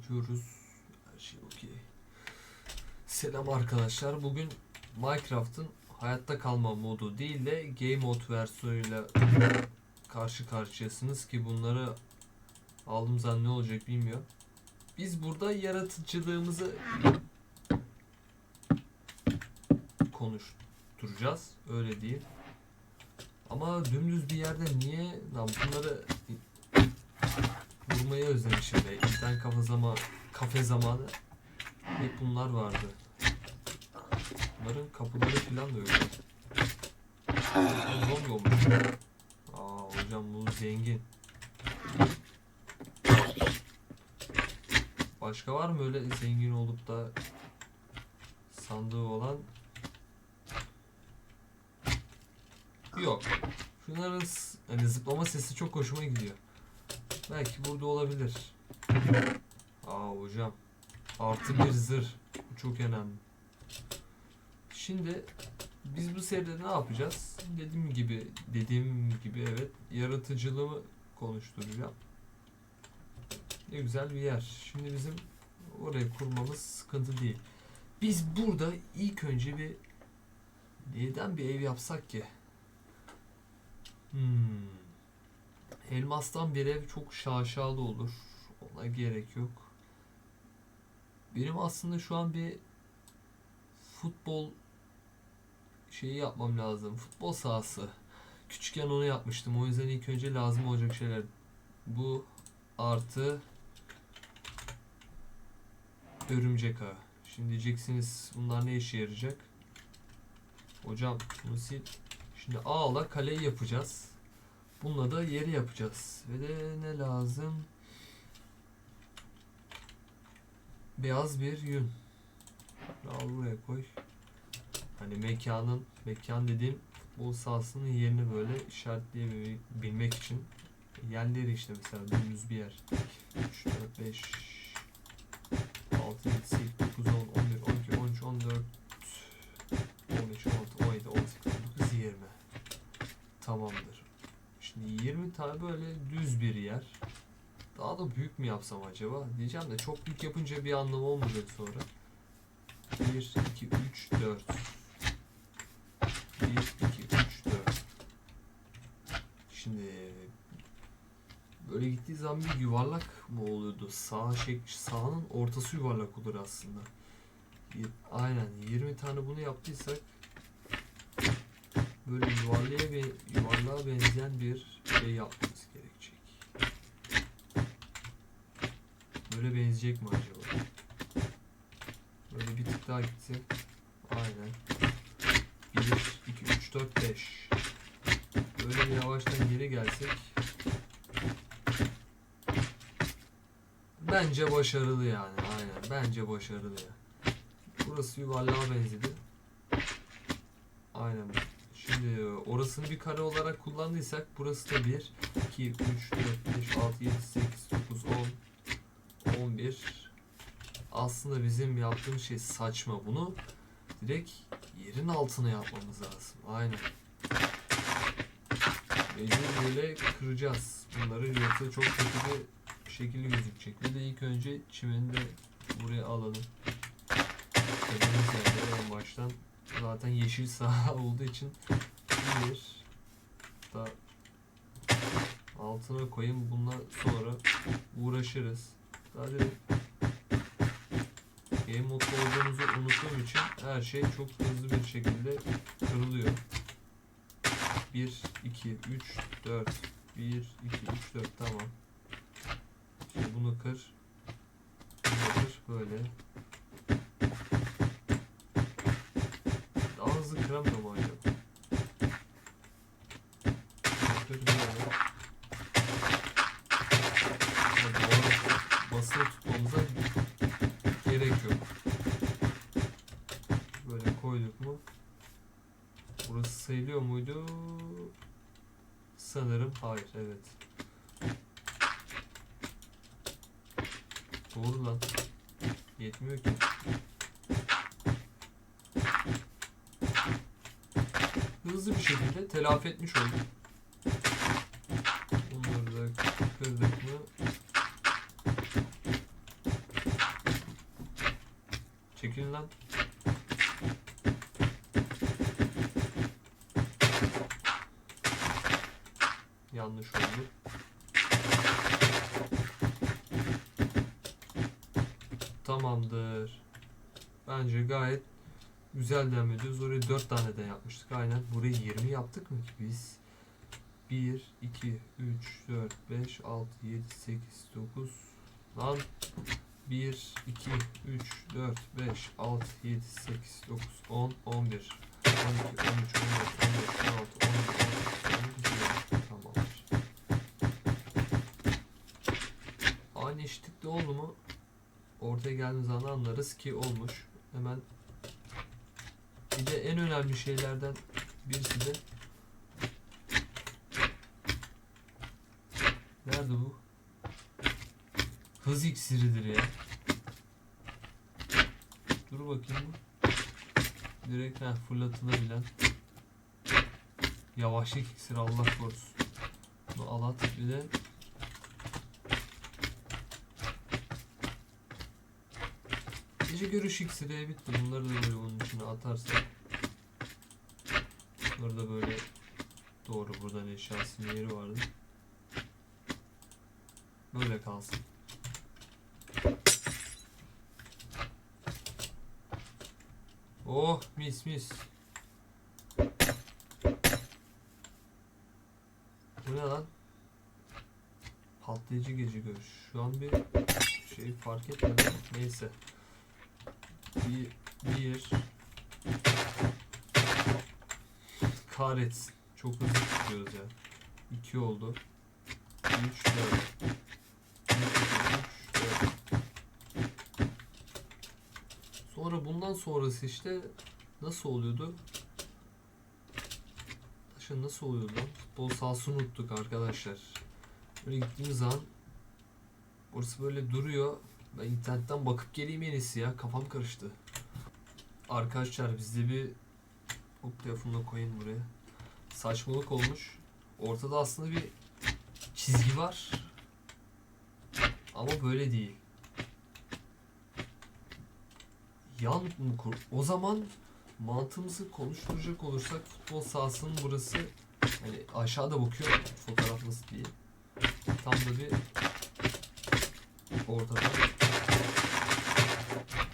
Bakıyoruz. Her şey okey. Selam arkadaşlar. Bugün Minecraft'ın hayatta kalma modu değil de Game Mode versiyonuyla karşı karşıyasınız ki bunları aldığım zaman ne olacak bilmiyorum. Biz burada yaratıcılığımızı konuşturacağız. Öyle değil. Ama dümdüz bir yerde niye lan bunları vurmayı özlemişim be. İnternet kafe zamanı, kafe zamanı hep bunlar vardı. Bunların kapıları falan da öyle. Zombi olmuş. Aa hocam bu zengin. Başka var mı öyle zengin olup da sandığı olan? Yok. Şunların hani zıplama sesi çok hoşuma gidiyor. Belki burada olabilir. Aa hocam. Artı bir zırh. Bu çok önemli. Şimdi biz bu seride ne yapacağız? Dediğim gibi, dediğim gibi evet yaratıcılığımı konuşturacağım. Ne güzel bir yer. Şimdi bizim orayı kurmamız sıkıntı değil. Biz burada ilk önce bir neden bir ev yapsak ki? Hmm. Elmastan bir ev çok şaşalı olur. Ona gerek yok. Benim aslında şu an bir futbol şeyi yapmam lazım. Futbol sahası. Küçükken onu yapmıştım. O yüzden ilk önce lazım olacak şeyler. Bu artı örümcek ağı. Şimdi diyeceksiniz bunlar ne işe yarayacak? Hocam bunu sil. Şimdi ağla kaleyi yapacağız. Bununla da yeri yapacağız. Ve de ne lazım? Beyaz bir yün. Al buraya koy. Hani mekanın, mekan dediğim futbol sahasının yerini böyle işaretleyebilmek için yerleri işte mesela dümdüz bir yer. 3, 4, 5, 6, 7, 8, Şimdi 20 tane böyle düz bir yer. Daha da büyük mü yapsam acaba? Diyeceğim de çok büyük yapınca bir anlamı olmayacak sonra. 1, 2, 3, 4. 1, 2, 3, 4. Şimdi böyle gittiği zaman bir yuvarlak mı oluyordu? Sağ şek sağının ortası yuvarlak olur aslında. Aynen 20 tane bunu yaptıysak böyle yuvarlığa ve yuvarlığa benzeyen bir şey yapmamız gerekecek. Böyle benzeyecek mi acaba? Böyle bir tık daha gitse. Aynen. 1, 2, 3, 4, 5. Böyle bir yavaştan geri gelsek. Bence başarılı yani. Aynen. Bence başarılı ya. Burası yuvarlığa benzedi. Aynen. Şimdi orasını bir kare olarak kullandıysak burası da 1, 2, 3, 4, 5, 6, 7, 8, 9, 10, 11. Aslında bizim yaptığımız şey saçma. Bunu direkt yerin altına yapmamız lazım. Aynen. Mecbur böyle kıracağız. Bunları yoksa çok kötü bir şekilde gözükecek. Bir de ilk önce çimeni de buraya alalım. Yerde en baştan zaten yeşil saha olduğu için bir da altına koyayım. Bundan sonra uğraşırız. Zaten Game modda olduğumuzu unuttuğum için her şey çok hızlı bir şekilde kırılıyor. 1, 2, 3, 4 1, 2, 3, 4 tamam. Şimdi bunu kır. Bunu kır böyle. Daha hızlı kıramıyor mu acaba? Doğru basılı tutmamıza gerek yok. Böyle koyduk mu? Burası sayılıyor muydu? Sanırım hayır evet. Doğru lan. Yetmiyor ki. Hızlı bir şekilde telafi etmiş olduk. Bunları da kırdık mı Gelin lan. Yanlış oldu. Tamamdır. Bence gayet güzel devam ediyoruz. Oraya 4 tane de yapmıştık. Aynen. Burayı 20 yaptık mı ki biz? 1, 2, 3, 4, 5, 6, 7, 8, 9. Lan 1, 2, 3, 4, 5, 6, 7, 8, 9, 10, 11, 12, 13, 14, 15, 16, 17, 18, 19, 20. Tamamdır. Aynı eşitlikte oldu mu? Ortaya geldiğimiz zaman anlarız ki olmuş. Hemen bir de en önemli şeylerden birisi de Nerede bu? Hız iksiridir ya. Dur bakayım bu. Direkt ha, fırlatılabilen. Yavaşlık iksiri Allah korusun. Bunu al at bir de Gece görüş iksiri bitti. Bunları da böyle bunun içine atarsak. Bunları da böyle doğru buradan eşyasının yeri vardı. Böyle kalsın. Oh mis mis. Bu ne lan? Patlayıcı gece görüş. Şu an bir şey fark etmedim. Neyse. Bir, bir. Kahretsin. Çok hızlı tutuyoruz ya. İki oldu. Üç, dört. Sonra bundan sonrası işte nasıl oluyordu? Şimdi nasıl oluyordu? Futbol sahasını unuttuk arkadaşlar. Böyle gittiğimiz zaman burası böyle duruyor. Ben internetten bakıp geleyim en iyisi ya. Kafam karıştı. Arkadaşlar bizde bir hop telefonunu koyayım buraya. Saçmalık olmuş. Ortada aslında bir çizgi var. Ama böyle değil. Yan mı kur? O zaman mantığımızı konuşturacak olursak futbol sahasının burası hani aşağıda bakıyor fotoğraf nasıl diye. Tam da bir ortada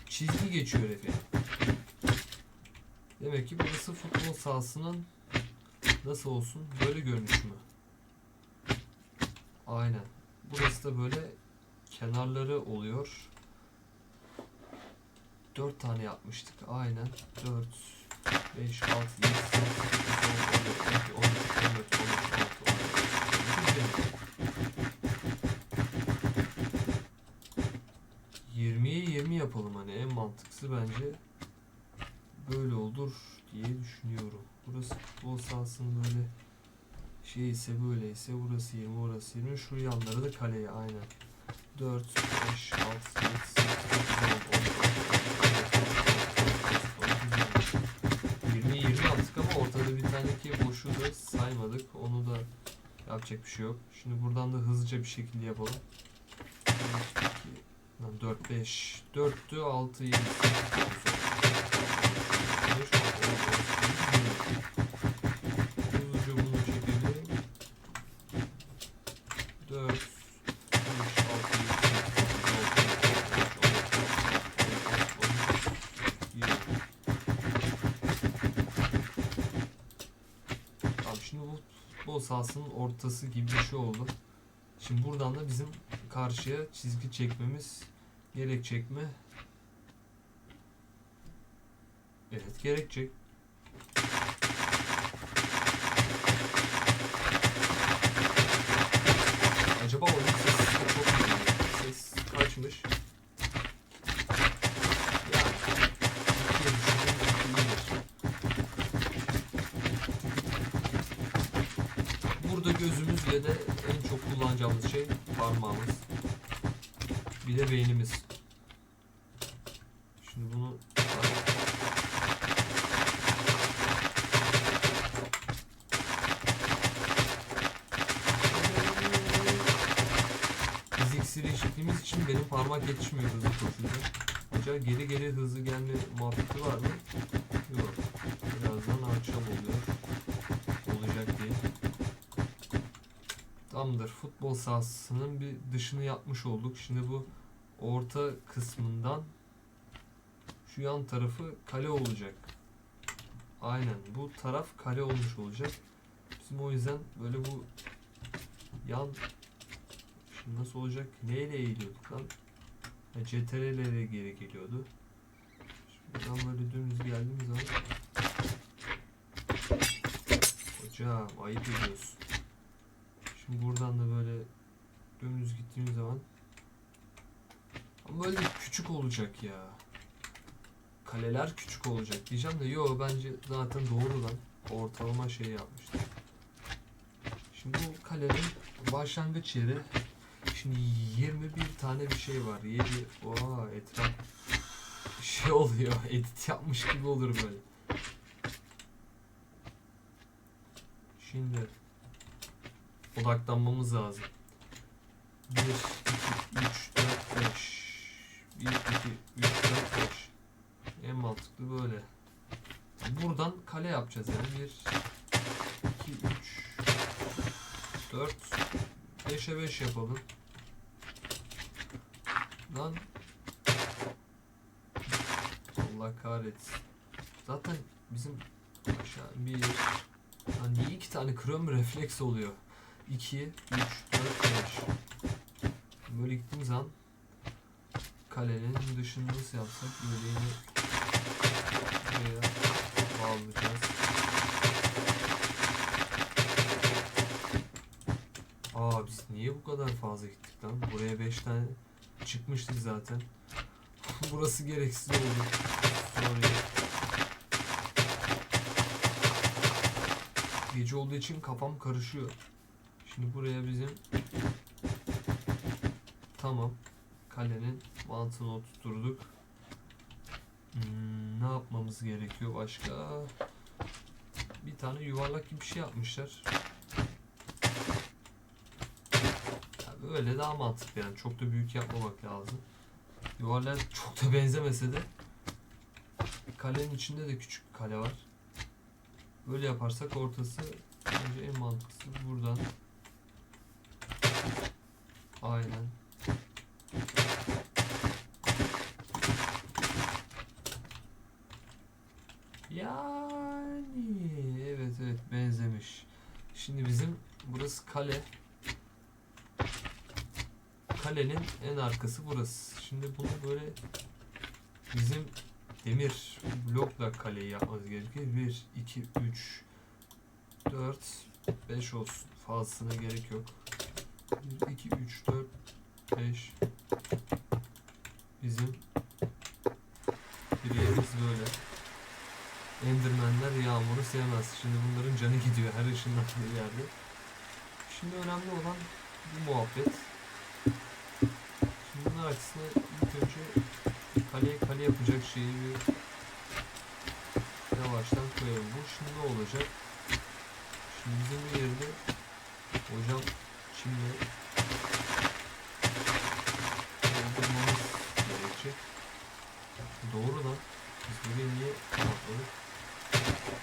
çizgi geçiyor efendim. Demek ki burası futbol sahasının nasıl olsun böyle görünüş mü? Aynen. Burası da böyle kenarları oluyor. 4 tane yapmıştık. Aynen. 4 5 6 7 8 9 10 11 12 13 14 15 16 16 17 20'ye 20 yapalım hani en mantıklısı bence böyle olur diye düşünüyorum. Burası futbol sahasının böyle şey ise böyle ise burası 20 orası 20 şu yanları da kaleye aynen. 4 5 6 7 8 9 10 11 20 20 yaptık ama ortada bir tane ki boşu da saymadık. Onu da yapacak bir şey yok. Şimdi buradan da hızlıca bir şekilde yapalım. 4 5 4'tü 6 7 8 Hızlıca bunu çekelim. 4 5 6 7 Tamam şimdi bu futbol sahasının ortası gibi bir şey oldu. Şimdi buradan da bizim karşıya çizgi çekmemiz gerekecek mi? Evet gerekecek. Acaba oyun sesi çok mu? Ses kaçmış? Burada gözümüzle de en çok kullanacağımız şey parmağımız. Bir de beynimiz. Şimdi bunu Biz iksiri içtiğimiz için benim parmak yetişmiyor hızlı koşunca. Acaba geri geri hızlı gelme muhabbeti var mı? Yok. Birazdan akşam oluyor. Olacak değil. Tamamdır. Futbol sahasının bir dışını yapmış olduk. Şimdi bu orta kısmından şu yan tarafı kale olacak. Aynen. Bu taraf kale olmuş olacak. Bizim o yüzden böyle bu yan Şimdi nasıl olacak? Neyle eğiliyorduk lan? Ha, CTRL'lere geri geliyordu. Buradan böyle dümdüz geldiğimiz zaman Hocam ayıp ediyorsun. Şimdi buradan da böyle dümdüz gittiğimiz zaman ama böyle küçük olacak ya. Kaleler küçük olacak diyeceğim de yo bence zaten doğrudan ortalama şey yapmışlar. Şimdi bu kalenin başlangıç yeri Şimdi 21 tane bir şey var. 7 Oha etraf şey oluyor. Edit yapmış gibi olur böyle. Şimdi odaklanmamız lazım. 1 2 3 4 5 1 2 3 4 5 En mantıklı böyle. Buradan kale yapacağız yani. 1 2 3 4 5'e 5 yapalım. Lan. Allah kahretsin. Zaten bizim aşağı bir Lan niye iki tane kırıyorum refleks oluyor. 2, 3, 4, 5. Böyle gittiğim zaman kalenin dışını nasıl yapsak böyle buraya bağlayacağız. Aa biz niye bu kadar fazla gittik lan? Buraya 5 tane çıkmıştık zaten. Burası gereksiz oldu. Sorry. Gece olduğu için kafam karışıyor. Şimdi buraya bizim tamam kalenin mantığını oturturduk. Hmm, ne yapmamız gerekiyor başka? Bir tane yuvarlak gibi bir şey yapmışlar. Ya böyle daha mantıklı yani çok da büyük yapmamak lazım. Yuvarlak çok da benzemese de kalenin içinde de küçük bir kale var. Böyle yaparsak ortası bence en mantıklısı buradan. Aynen. Yani evet evet benzemiş. Şimdi bizim burası kale. Kalenin en arkası burası. Şimdi bunu böyle bizim demir blokla kaleyi yapmamız gerekiyor. 1, 2, 3, 4, 5 olsun. Fazlasına gerek yok. 1, 2, 3, 4, 5 Bizim bir yerimiz böyle. Endermenler yağmuru sevmez. Şimdi bunların canı gidiyor her ışınlandığı yerde. Şimdi önemli olan bu muhabbet. Şimdi bunun açısına ilk önce kaleye kale yapacak şeyi bir yavaştan koyalım. Bu şimdi olacak? Şimdi bizim bir yerde hocam şimdi doldurmamız gerekecek. Doğru lan. Biz buraya niye atladık?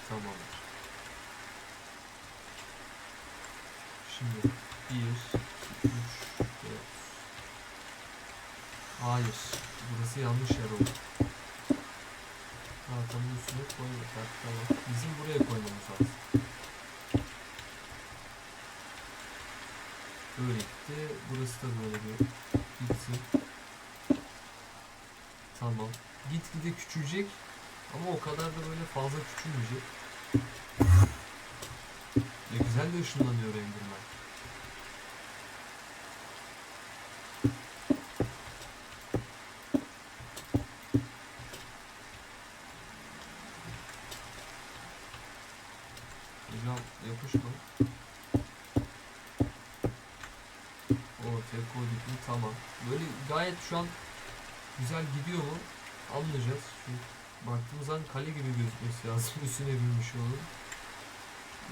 Tamamdır. Şimdi 1, 2, 3, 4. Hayır. Burası yanlış yer oldu. Tahtanın üstüne koyduk. Tamam. Bizim buraya koymamız lazım. Böyle gitti. Burası da böyle bir gitsin. Tamam. Gitgide küçülecek. Ama o kadar da böyle fazla küçülmeyecek. Ne güzel de ışınlanıyor Enderman. Hocam yapışma. Ortaya koyduk mu tamam. Böyle gayet şu an güzel gidiyor mu anlayacağız. Çünkü baktığımız an kale gibi gözükmesi lazım. Üstüne binmiş olur.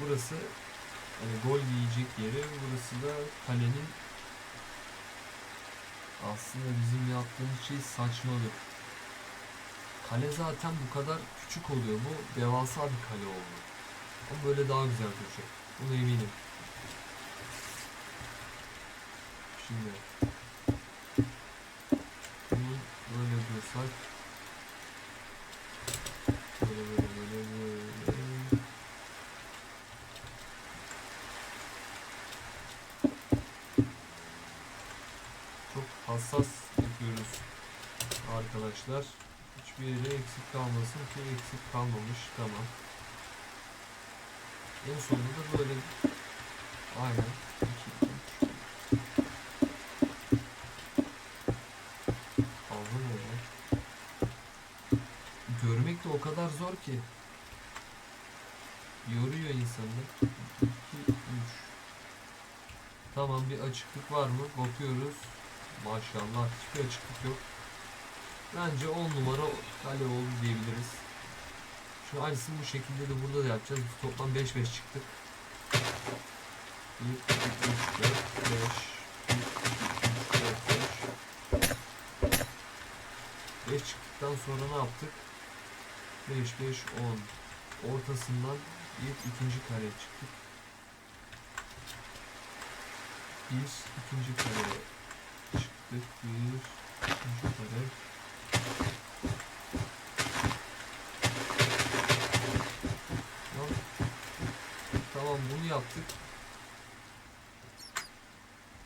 Burası hani gol yiyecek yeri. Burası da kalenin aslında bizim yaptığımız şey saçmalık. kale zaten bu kadar küçük oluyor. Bu devasa bir kale oldu. Ama böyle daha güzel duracak. Buna eminim. Şimdi bunu dursak böyle böyle böyle böyle çok hassas yapıyoruz arkadaşlar. Hiçbir yere eksik kalmasın ki eksik kalmamış. Tamam. En sonunda da böyle aynen 2 3 Fazla mı oldu? Görmek de o ki. Yoruyor insanı. 2 3 Tamam bir açıklık var mı? Bakıyoruz. Maşallah hiçbir açıklık yok. Bence 10 numara kale oldu diyebiliriz. Şu aynısını bu şekilde de burada da yapacağız. Biz toplam 5 5 çıktık. 1 2 3 4 5 1 2 3 4 5 5 çıktıktan sonra ne yaptık? 5 5 10 ortasından bir ikinci kare çıktık. Bir ikinci kare çıktık. Bir ikinci kare. Tamam bunu yaptık.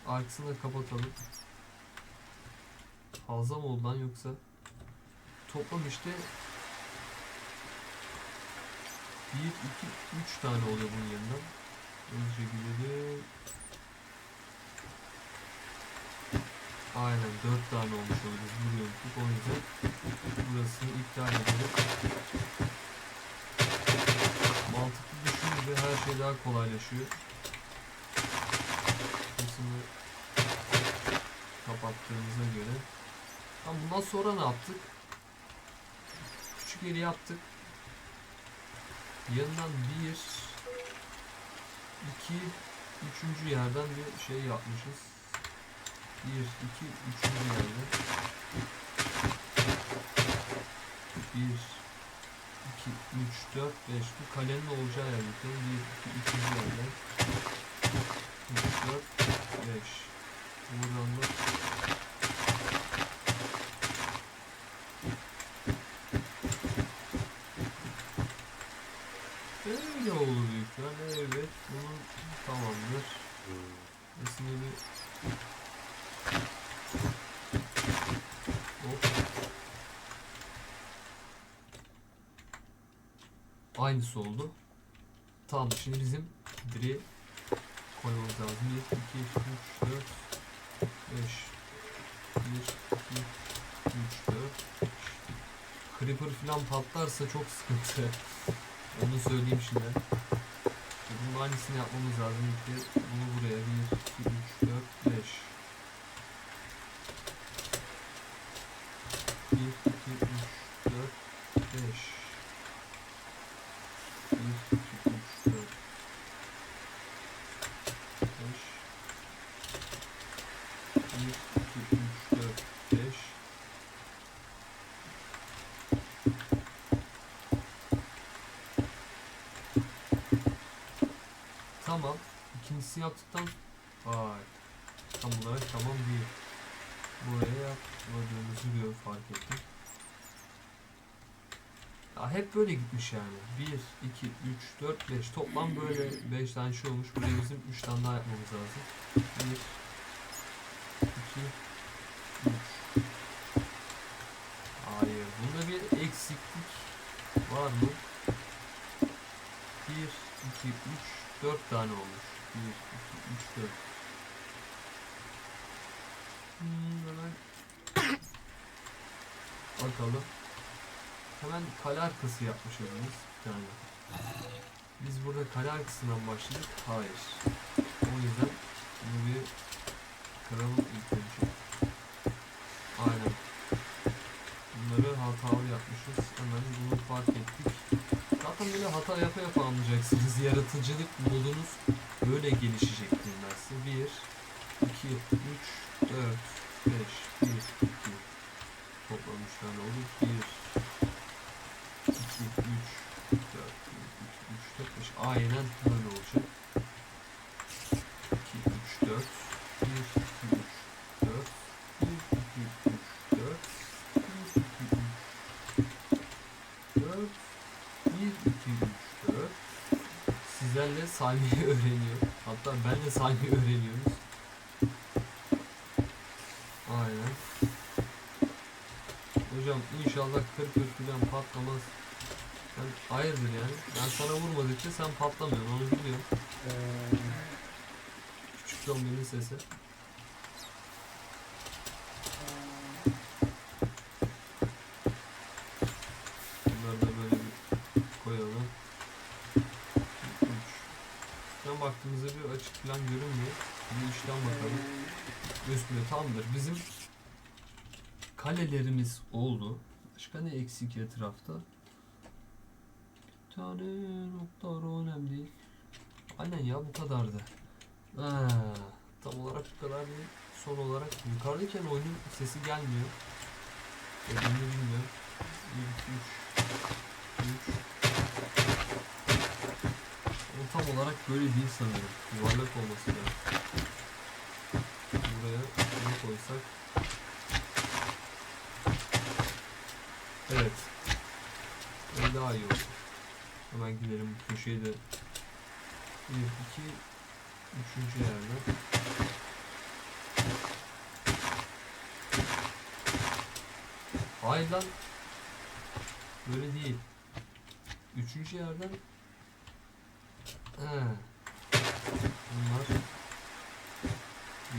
Arkasını da kapatalım. Fazla mı oldu lan yoksa? Toplam işte 1, 2, 3 tane oluyor bunun yanından. Şekilde de Aynen 4 tane olmuş oluyor. Biz buraya unuttuk. O yüzden burasını iptal edelim. Mantıklı düşününce her şey daha kolaylaşıyor. Burasını kapattığımıza göre. Tamam bundan sonra ne yaptık? Küçük yeri yaptık. Yanından bir, iki, üçüncü yerden bir şey yapmışız. Bir, iki, üçüncü yerde. Bir, iki, üç, dört, beş. Bu kalenin olacağı yer bakalım. Bir, iki, üçüncü yerde. Üç, dört, beş. Buradan da Öyle olur büyük ihtimalle. Evet. Bunun tamamdır. Resmi bir Hop. Aynısı oldu. Tamam şimdi bizim direği koymamız lazım. 1, 2, 3, 4, 5 1, 2, 3, 4 Creeper falan patlarsa çok sıkıntı. Onu söyleyeyim şimdi. Bunun aynısını yapmamız lazım. İlk bunu buraya 1, 2, 3, 4, 5 1, 2, 3, 4, 5 1, 2, 3, 4 5 1, 2, 3, 4, 5 Tamam. İkincisini yaptıktan Vay. Tam olarak tamam değil. Buraya yapmadığımızı gör fark ettim. Ya hep böyle gitmiş yani. 1, 2, 3, 4, 5. Toplam böyle 5 tane şey olmuş. Buraya bizim 3 tane daha yapmamız lazım. 1, 2, 3. Hayır. Bunda bir eksiklik var mı? 1, 2, 3, 4 tane olmuş. 1, 2, 3, 4. Hmm, hemen bakalım. Hemen kale arkası yapmışız biz bir tane. Biz burada kale arkasından başladık. Hayır. O yüzden bunu bir kıralım ilk önce. Aynen. Bunları hatalı yapmışız. Hemen bunu fark ettik. Zaten böyle hata yapa yapa anlayacaksınız. Yaratıcılık modunuz böyle gelişecek dinlerse. 1, saymayı öğreniyoruz. Aynen. Hocam inşallah kır kır filan patlamaz. Ben hayırdır yani. Ben sana vurmadıkça sen patlamıyorsun onu biliyorum. Ee, Küçük zombinin sesi. Açık falan görünmüyor. Bir üstten bakalım. Üstüne tamdır. Bizim kalelerimiz oldu. Başka ne eksik etrafta? Bir tane nokta önemli değil. Aynen ya bu kadardı. Ha, tam olarak bu kadar değil. Son olarak yukarıdayken oyunun sesi gelmiyor. Ödümünü bilmiyorum. 1, 2, 3, 3. O tam olarak böyle değil sanırım. Yuvarlak olması lazım. Buraya bunu koysak. Evet. Öyle daha iyi olur. Hemen gidelim bu köşeyi de 1, 2, üçüncü yerde. Hayır lan. Böyle değil. Üçüncü yerden Bunlar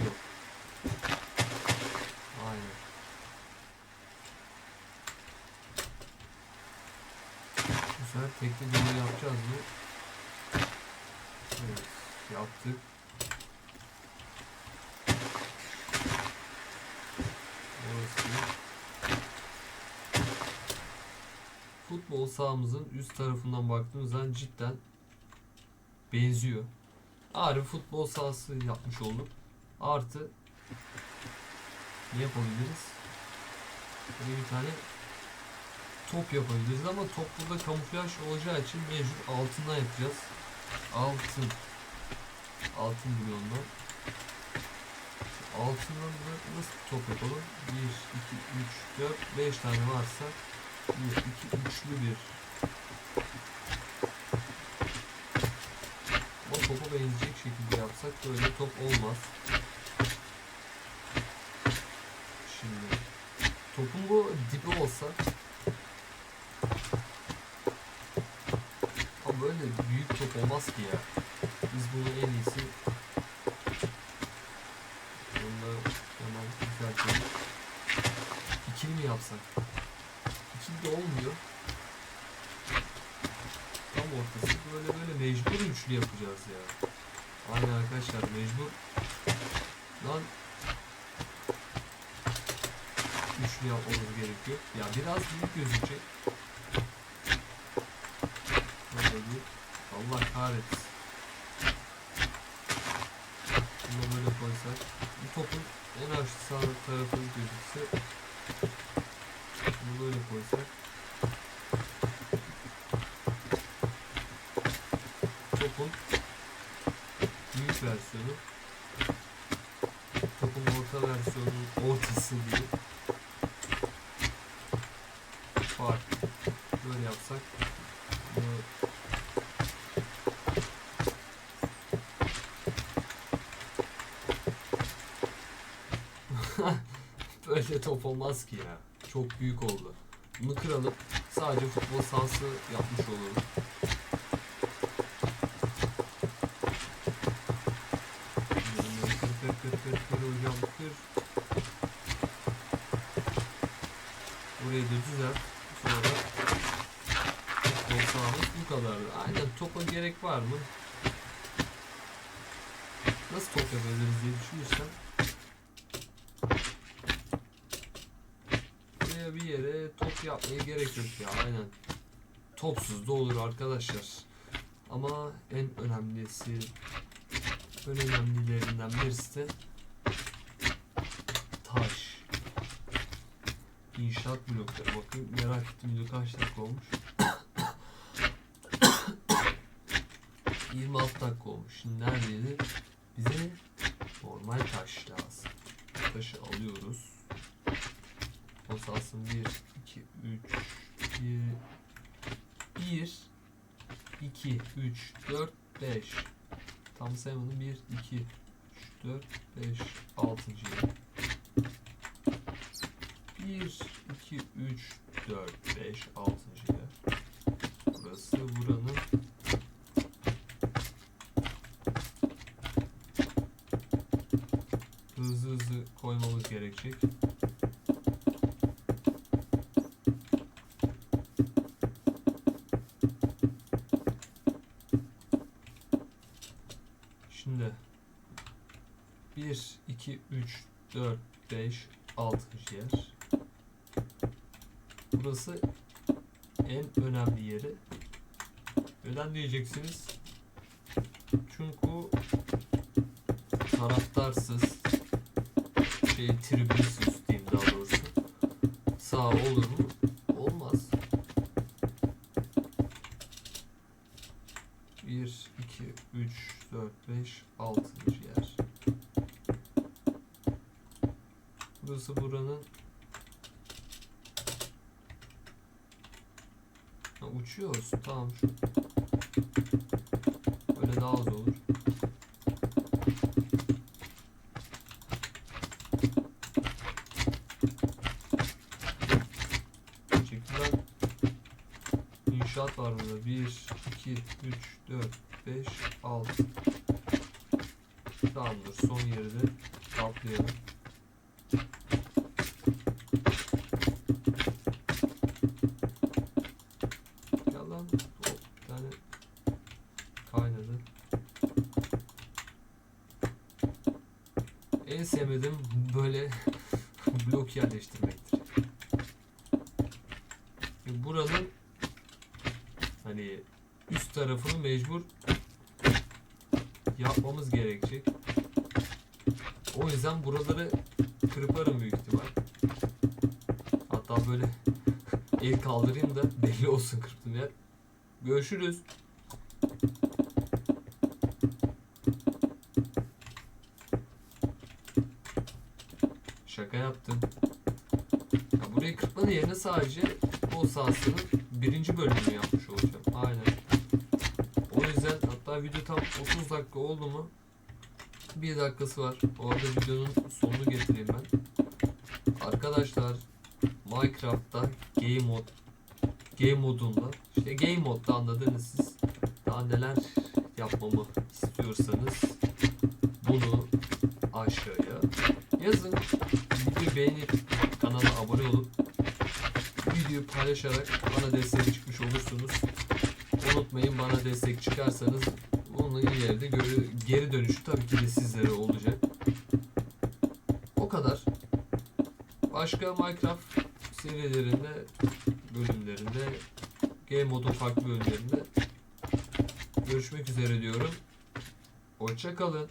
yok. Aynen. Bu sefer tekli bunu yapacağız mı? Evet. Yaptık. Futbol sahamızın üst tarafından baktığımız zaman cidden benziyor. Ağrı futbol sahası yapmış olduk. Artı ne yapabiliriz? Böyle bir tane top yapabiliriz ama top burada kamuflaj olacağı için mecbur altından yapacağız. Altın. Altın bloğundan. Altından da nasıl top yapalım? 1, 2, 3, 4, 5 tane varsa 1, 2, üçlü bir Ama topa benzeyecek şekilde yapsak böyle top olmaz. Şimdi topun bu dibi olsa ama böyle büyük top olmaz ki ya. Biz bunu en iyisi Bunda hemen düzeltelim. İkili mi yapsak? İkili de olmuyor. Tam ortası böyle böyle mecbur üçlü yapacağız ya. Aynen arkadaşlar mecbur. Lan üçlü yapmamız gerekiyor. Ya biraz büyük gözükecek. Allah kahretsin. Bunu böyle koysak. Bu topun en aşağı tarafı gözükse. Bunu böyle koysak. topun büyük versiyonu topun orta versiyonunun ortası diye fark böyle yapsak bunu böyle top olmaz ki ya çok büyük oldu bunu kıralım sadece futbol sahası yapmış olalım. Burayı da düzelt. Sonra futbol bu kadardı. Aynen topa gerek var mı? Nasıl top yapabiliriz diye düşünürsem. Buraya bir yere top yapmaya gerek yok ya aynen. Topsuz da olur arkadaşlar. Ama en önemlisi en önemlilerinden birisi de taş. İnşaat blokları. Bakın merak ettim video kaç dakika olmuş. 26 dakika olmuş. Şimdi neredeydi? Bize normal taş lazım. Taşı alıyoruz. O salsın 1, 2, 3, 1, 1, 2, 3, 4, 5. Tam sayamadım. 1, 2, 3, 4, 5, 6. 1, 2, 3, 4, 5, 6. yer. Burası buranın Burası en önemli yeri. Neden diyeceksiniz? Çünkü taraftarsız şey tribünsüz diyeyim daha doğrusu. Sağ olur mu? Olmaz. 1, 2, 3, 4, 5, 6. yer. Burası buranın Ha, uçuyoruz. Tamam. Böyle daha az olur. Çekilen inşaat var burada. 1, 2, 3, 4, 5, 6. Tamamdır. Son yeri de kaplayalım. Ya lan o bir tane kaynadı. En sevmediğim böyle blok yerleştirmektir. E, Buranın hani üst tarafını mecbur yapmamız gerekecek. O yüzden buraları kırparım büyük ihtimal. Hatta böyle el kaldırayım da belli olsun kırptım yer. Görüşürüz. Şaka yaptım. Ya burayı kırpmanın yerine sadece o sahasının birinci bölümünü yapmış hatta video tam 30 dakika oldu mu? Bir dakikası var. O arada videonun sonunu getireyim ben. Arkadaşlar Minecraft'ta Game Mod Game modunda işte Game modda anladınız siz daha neler yapmamı istiyorsanız bunu aşağıya yazın. Videoyu beğenip kanala abone olup videoyu paylaşarak bana destek çıkmış olursunuz. Unutmayın bana destek çıkarsanız bunun ileride geri, geri dönüşü tabii ki de sizlere olacak. O kadar. Başka Minecraft serilerinde, bölümlerinde, Game Mode'un farklı bölümlerinde görüşmek üzere diyorum. Hoşça kalın.